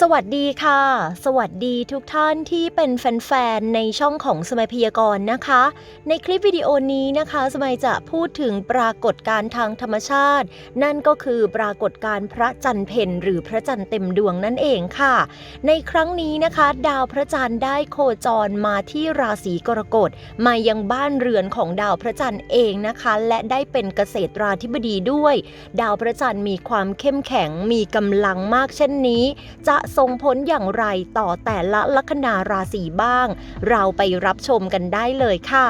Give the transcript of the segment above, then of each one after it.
สวัสดีค่ะ สวัสดีทุกท่านที่เป็นแฟนๆ ในช่องของสมัยพยากรณ์นะคะ ในคลิปวิดีโอนี้นะคะ สมัยจะพูดถึงปรากฏการณ์ทางธรรมชาติ นั่นก็คือปรากฏการณ์พระจันทร์เพ็ญหรือพระจันทร์เต็มดวงนั่นเองค่ะ ในครั้งนี้นะคะ ดาวพระจันทร์ได้โคจรมาที่ราศีกรกฎมายังบ้านเรือนของดาวพระจันทร์เองนะคะ และได้เป็นเกษตราธิบดีด้วย ดาวพระจันทร์มีความเข้มแข็งมีกำลังมากเช่นนี้จะส่งผลอย่างไรต่อแต่ละลัคนาราศีบ้าง เราไปรับชมกันได้เลยค่ะ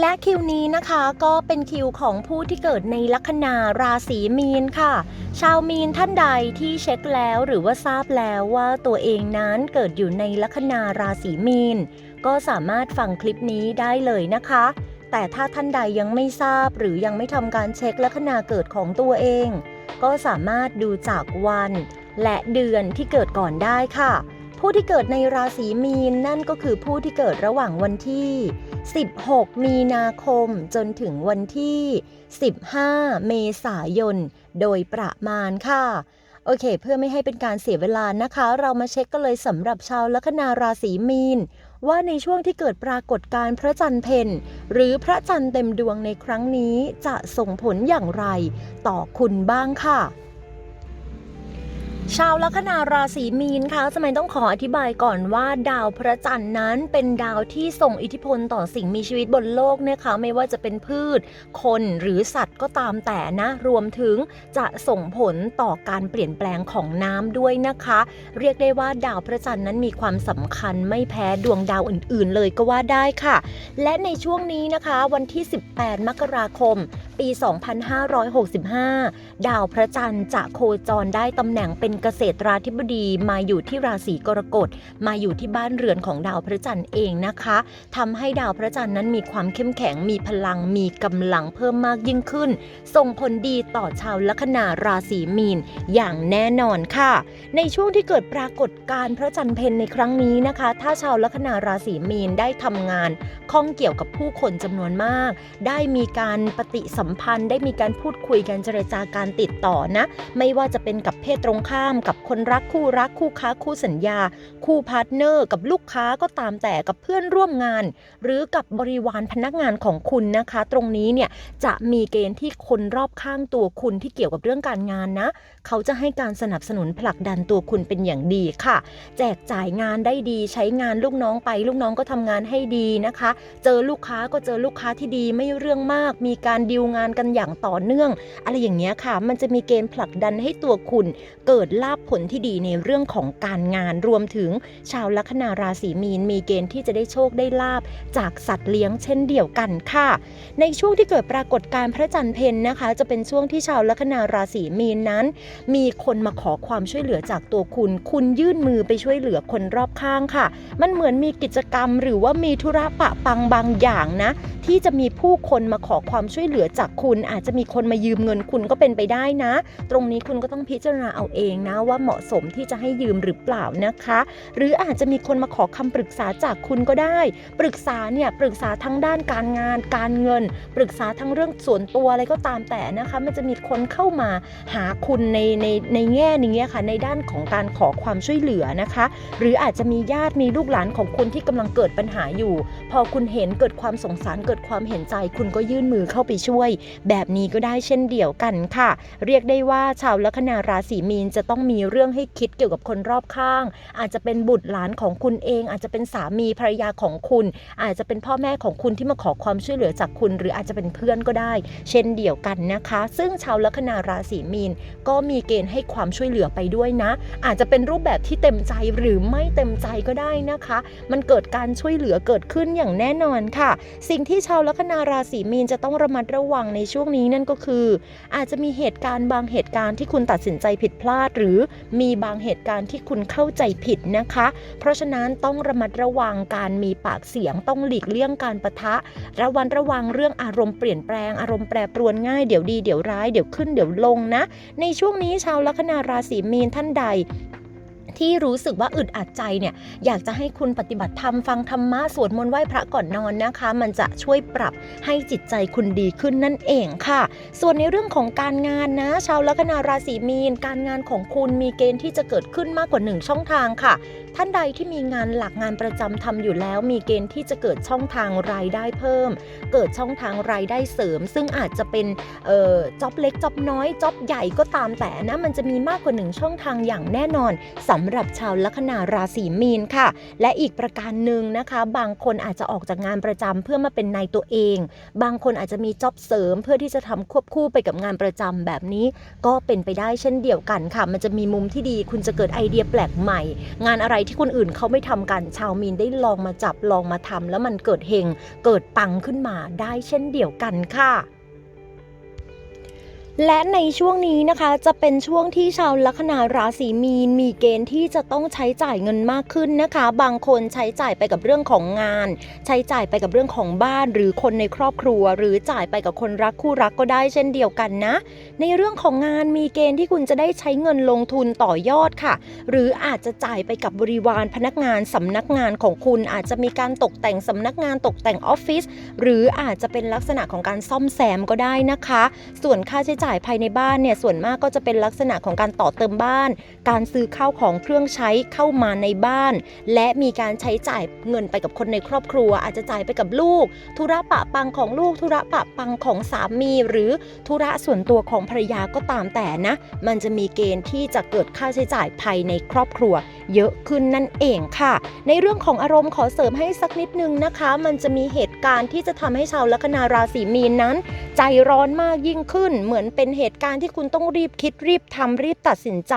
และคิวนี้นะคะก็เป็นคิวของผู้ที่เกิดในลัคนาราศีมีนค่ะ ชาวมีนท่านใดที่เช็คแล้วหรือว่าทราบแล้วว่าตัวเองนั้นเกิดอยู่ในลัคนาราศีมีน ก็สามารถฟังคลิปนี้ได้เลยนะคะ แต่ถ้าท่านใดยังไม่ทราบหรือยังไม่ทำการเช็คลัคนาเกิดของตัวเอง ก็สามารถดูจากวัน และเดือนที่เกิดก่อนได้ค่ะ ผู้ที่เกิดในราศีมีนนั่นก็คือผู้ที่เกิดระหว่างวันที่ 16 มีนาคมจนถึงวันที่ 15 เมษายน โดยประมาณค่ะโอเค เพื่อไม่ให้เป็นการเสียเวลานะคะ เรามาเช็คกันเลยสำหรับชาวลัคนาราศีมีน ว่าในช่วงที่เกิดปรากฏการณ์พระจันทร์เพนหรือพระจันทร์เต็มดวงในครั้งนี้จะส่งผลอย่างไร ต่อคุณบ้างค่ะ ชาวลัคนาราศีมีนคะสมัยต้องขออธิบายก่อนว่าดาวพระจันทร์นั้นเป็นดาวที่ส่งอิทธิพลต่อสิ่งมีชีวิตบนโลกนะคะไม่ว่าจะเป็นพืช คนหรือสัตว์ก็ตามแต่นะ รวมถึงจะส่งผลต่อการเปลี่ยนแปลงของน้ำด้วยนะคะ เรียกได้ว่าดาวพระจันทร์นั้นมีความสำคัญไม่แพ้ดวงดาวอื่น ๆ เลยก็ว่าได้ค่ะ และในช่วงนี้นะคะ วันที่ 18 มกราคม ปี 2565 ดาวพระจันทร์จะโคจรได้ตำแหน่งเป็นเกษตราธิบดีมาอยู่ที่ราศีกรกฎมาอยู่ที่บ้านเรือนของดาวพระจันทร์เองนะคะทำให้ดาวพระจันทร์นั้นมีความเข้มแข็งมีพลังมีกำลังเพิ่มมากยิ่งขึ้น ส่งผลดีต่อชาวลัคนาราศีมีนอย่างแน่นอนค่ะ ในช่วงที่เกิดปรากฏการณ์พระจันทร์เพนในครั้งนี้นะคะ ถ้าชาวลัคนาราศีมีนได้ทำงานข้องเกี่ยวกับผู้คนจำนวนมาก ได้มีการปฏิสัมพันธ์ ได้มีการพูดคุยกันเจรจาการติดต่อนะ ไม่ว่าจะเป็นกับเพศตรงข้ามกับคนรักคู่รักคู่ค้าคู่สัญญา คู่พาร์ทเนอร์ กับลูกค้าก็ตามแต่กับเพื่อนร่วมงาน หรือกับบริวารพนักงานของคุณนะคะ ตรงนี้เนี่ยจะมีเกณฑ์ที่คนรอบข้างตัวคุณที่เกี่ยวกับเรื่องการงานนะ เขาจะให้การสนับสนุนผลักดันตัวคุณเป็นอย่างดีค่ะ แจกจ่ายงานได้ดีใช้งานลูกน้องไป ลูกน้องก็ทำงานให้ดีนะคะ เจอลูกค้าก็เจอลูกค้าที่ดีไม่เรื่องมาก มีการดีลงานกันอย่างต่อเนื่อง อะไรอย่างเงี้ยค่ะ มันจะมีเกณฑ์ผลักดันให้ตัวคุณเกิดลาภผลที่ดีในเรื่องของการงานรวมถึงชาวลัคนาราศีมีน มีเกณฑ์ที่จะได้โชคได้ลาบจากสัตว์เลี้ยงเช่นเดียวกันค่ะ ในช่วงที่เกิดปรากฏการณ์พระจันทร์เพนนะคะ จะเป็นช่วงที่ชาวลัคนาราศีมีนนั้น มีคนมาขอความช่วยเหลือจากตัวคุณ คุณยื่นมือไปช่วยเหลือคนรอบข้างค่ะ มันเหมือนมีกิจกรรม หรือว่ามีธุระปะปังบางอย่างนะ ที่จะมีผู้คนมาขอความช่วยเหลือจากคุณ อาจจะมีคนมายืมเงินคุณก็เป็นไปได้นะ ตรงนี้คุณก็ต้องพิจารณาเอาเองนะว่าเหมาะสมที่จะให้ยืมหรือเปล่านะคะ หรืออาจจะมีคนมาขอคำปรึกษาจากคุณก็ได้ ปรึกษาเนี่ยปรึกษาทั้งด้านการงาน การเงิน ปรึกษาทั้งเรื่องส่วนตัวอะไรก็ตามแต่นะคะ มันจะมีคนเข้ามาหาคุณในในในแง่นี้ค่ะในด้านของการขอความช่วยเหลือนะคะ หรืออาจจะมีญาติมีลูกหลานของคุณที่กำลังเกิดปัญหาอยู่ พอคุณเห็นเกิดความสงสารเกิดความเห็นใจ คุณก็ยื่นมือเข้าไปช่วย แบบนี้ก็ได้เช่นเดียวกันค่ะ เรียกได้ว่าชาวลัคนาราศีมีนจะต้องมีเรื่องให้คิดเกี่ยวกับคนรอบข้าง อาจจะเป็นบุตรหลานของคุณเอง อาจจะเป็นสามีภรรยาของคุณ อาจจะเป็นพ่อแม่ของคุณที่มาขอความช่วยเหลือจากคุณ หรืออาจจะเป็นเพื่อนก็ได้ เช่นเดียวกันนะคะ ซึ่งชาวลัคนาราศีมีน ก็มีเกณฑ์ให้ความช่วยเหลือไปด้วยนะ อาจจะเป็นรูปแบบที่เต็มใจหรือไม่เต็มใจก็ได้นะคะ มันเกิดการช่วยเหลือเกิดขึ้นอย่างแน่นอนค่ะ สิ่งที่ชาวลัคนาราศีมีนจะต้องระมัดระวังในช่วงนี้นั่นก็คือ อาจจะมีเหตุการณ์บางเหตุการณ์ที่คุณตัดสินใจผิดพลาดหรือมีบางเหตุการณ์ที่คุณเข้าใจผิดนะคะ เพราะฉะนั้นต้องระมัดระวังการมีปากเสียงต้องหลีกเลี่ยงการประทะ ระวังระวังเรื่องอารมณ์เปลี่ยนแปลงอารมณ์แปรปรวนง่ายเดี๋ยวดีเดี๋ยวร้ายเดี๋ยวขึ้นเดี๋ยวลงนะ ในช่วงนี้ชาวลัคนาราศีมีนท่านใด ที่รู้สึกว่าอึดอัดใจเนี่ยอยากจะให้คุณปฏิบัติธรรมฟังธรรมะสวดมนต์ไหว้พระก่อนนอนนะคะ มันจะช่วยปรับให้จิตใจคุณดีขึ้นนั่นเองค่ะ ส่วนในเรื่องของการงานนะ ชาวลัคนาราศีมีน การงานของคุณมีเกณฑ์ที่จะเกิดขึ้นมากกว่าหนึ่งช่องทางค่ะ ท่านใดที่มีงานหลักงานประจำทำอยู่แล้ว มีเกณฑ์ที่จะเกิดช่องทางรายได้เพิ่ม เกิดช่องทางรายได้เสริม ซึ่งอาจจะเป็นเอ่อจ็อบเล็กจ็อบน้อยจ็อบใหญ่ก็ตามแต่นะมันจะมีมากกว่าหนึ่งช่องทางอย่างแน่นอนสำหรับชาวลัคนาราศีมีนค่ะ และอีกประการหนึ่งนะคะ บางคนอาจจะออกจากงานประจำเพื่อมาเป็นนายตัวเอง บางคนอาจจะมีจ็อบเสริมเพื่อที่จะทำควบคู่ไปกับงานประจำแบบนี้ ก็เป็นไปได้เช่นเดียวกันค่ะ มันจะมีมุมที่ดีคุณจะเกิดไอเดียแปลกใหม่ งานอะไรที่คนอื่นเขาไม่ทำกัน ชาวมีนได้ลองมาจับลองมาทำแล้วมันเกิดเฮงเกิดปังขึ้นมาได้เช่นเดียวกันค่ะ และในช่วงนี้นะคะจะเป็นช่วงที่ชาวลัคนาราศีมีน มีเกณฑ์ที่จะต้องใช้จ่ายเงินมากขึ้นนะคะ บางคนใช้จ่ายไปกับเรื่องของงาน ใช้จ่ายไปกับเรื่องของบ้าน หรือคนในครอบครัว หรือจ่ายไปกับคนรักคู่รักก็ได้เช่นเดียวกันนะ ในเรื่องของงานมีเกณฑ์ที่คุณจะได้ใช้เงินลงทุนต่อยอดค่ะ หรืออาจจะจ่ายไปกับบริวารพนักงานสำนักงานของคุณ อาจจะมีการตกแต่งสำนักงานตกแต่งออฟฟิศหรืออาจจะเป็นลักษณะของการซ่อมแซมก็ได้นะคะ ส่วนค่าใช้จ่ายรายภายในบ้านเนี่ยส่วนมากก็จะเป็นลักษณะของการต่อเติมบ้าน การซื้อข้าวของเครื่องใช้เข้ามาในบ้าน และมีการใช้จ่ายเงินไปกับคนในครอบครัว อาจจะจ่ายไปกับลูก ธุระปะปังของลูก ธุระปะปังของสามีหรือธุระส่วนตัวของภรรยาก็ตามแต่นะ มันจะมีเกณฑ์ที่จะเกิดค่าใช้จ่ายภายในครอบครัว เยอะขึ้นนั่นเองค่ะ ในเรื่องของอารมณ์ขอเสริมให้สักนิดนึงนะคะ มันจะมีเหตุการณ์ที่จะทำให้ชาวลัคนาราศีมีนนั้น ใจร้อนมากยิ่งขึ้นเหมือนเป็นเหตุการณ์ที่คุณต้องรีบคิดรีบทำรีบตัดสินใจ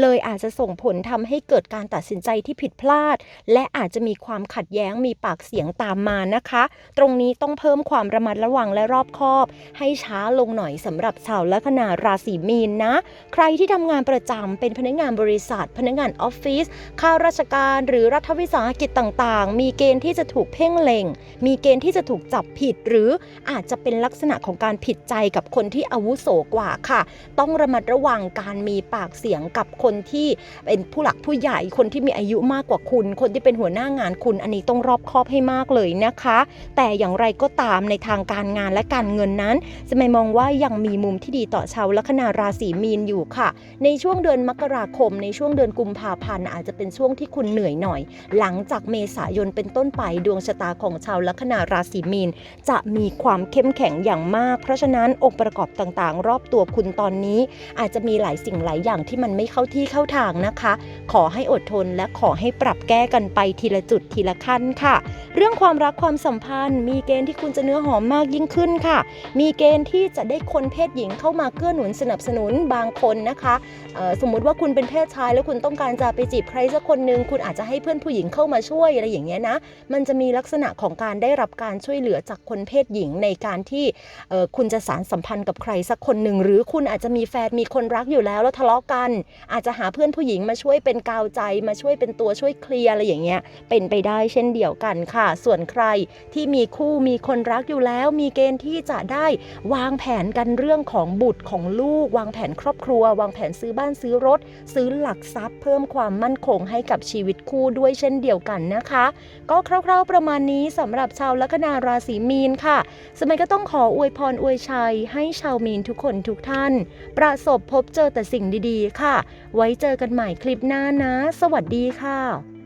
เลยอาจจะส่งผลทำให้เกิดการตัดสินใจที่ผิดพลาด และอาจจะมีความขัดแย้งมีปากเสียงตามมานะคะ ตรงนี้ต้องเพิ่มความระมัดระวังและรอบคอบ ให้ช้าลงหน่อยสำหรับชาวลัคนาราศีมีนนะ ใครที่ทำงานประจำเป็นพนักงานบริษัท พนักงานออฟฟิศข้าราชการหรือรัฐวิสาหกิจต่างๆ มีเกณฑ์ที่จะถูกเพ่งเล็ง มีเกณฑ์ที่จะถูกจับผิด หรืออาจจะเป็นลักษณะของการผิดใจกับคนที่อาวุโสกว่าค่ะ ต้องระมัดระวังการมีปากเสียงกับคนที่เป็นผู้หลักผู้ใหญ่คนที่มีอายุมากกว่าคุณ คนที่เป็นหัวหน้างานคุณ อันนี้ต้องรอบคอบให้มากเลยนะคะ แต่อย่างไรก็ตามในทางการงานและการเงินนั้นจะไม่มองว่ายังมีมุมที่ดีต่อชาวลัคนาราศีมีนอยู่ค่ะ ในช่วงเดือนมกราคม ในช่วงเดือนกุมภาพันธ์อาจจะเป็นช่วงที่คุณเหนื่อยหน่อย หลังจากเมษายนเป็นต้นไปดวงชะตาของชาวลัคนาราศีมีน จะมีความเข้มแข็งอย่างมาก เพราะฉะนั้นองค์ประกอบต่างๆ รอบตัวคุณตอนนี้ อาจจะมีหลายสิ่งหลายอย่างที่มันไม่เข้าที่เข้าทางนะคะ ขอให้อดทนและขอให้ปรับแก้กันไปทีละจุดทีละขั้นค่ะ เรื่องความรักความสัมพันธ์ มีเกณฑ์ที่คุณจะเนื้อหอมมากยิ่งขึ้นค่ะ มีเกณฑ์ที่จะได้คนเพศหญิงเข้ามาเกื้อหนุนสนับสนุนบางคนนะคะสมมุติว่าคุณเป็นเพศชาย แล้วคุณต้องการจะไปจีบใครสักคนหนึ่งคุณอาจจะให้เพื่อนผู้หญิงเข้ามาช่วยอะไรอย่างเงี้ยนะมันจะมีลักษณะของการได้รับการช่วยเหลือจากคนเพศหญิงในการที่คุณจะสารสัมพันธ์กับใครสักคนหนึ่ง หรือคุณอาจจะมีแฟนมีคนรักอยู่แล้วแล้วทะเลาะกัน อาจจะหาเพื่อนผู้หญิงมาช่วยเป็นกาวใจ มาช่วยเป็นตัวช่วยเคลียร์อะไรอย่างเงี้ยเป็นไปได้เช่นเดียวกันค่ะ ส่วนใครที่มีคู่มีคนรักอยู่แล้ว มีเกณฑ์ที่จะได้วางแผนกันเรื่องของบุตรของลูก วางแผนครอบครัว วางแผนซื้อบ้านซื้อรถ ซื้อหลักทรัพย์ เพิ่มความมั่นคงให้กับชีวิตคู่ด้วยเช่นเดียวกันนะคะ ก็คร่าว ๆประมาณนี้สำหรับชาวลัคนาราศีมีนค่ะ สมัยก็ต้องขออวยพรอวยชัยให้ชาวมีนทุกคนทุกท่าน ประสบพบเจอแต่สิ่งดีๆ ค่ะ ไว้เจอกันใหม่คลิปหน้านะ สวัสดีค่ะ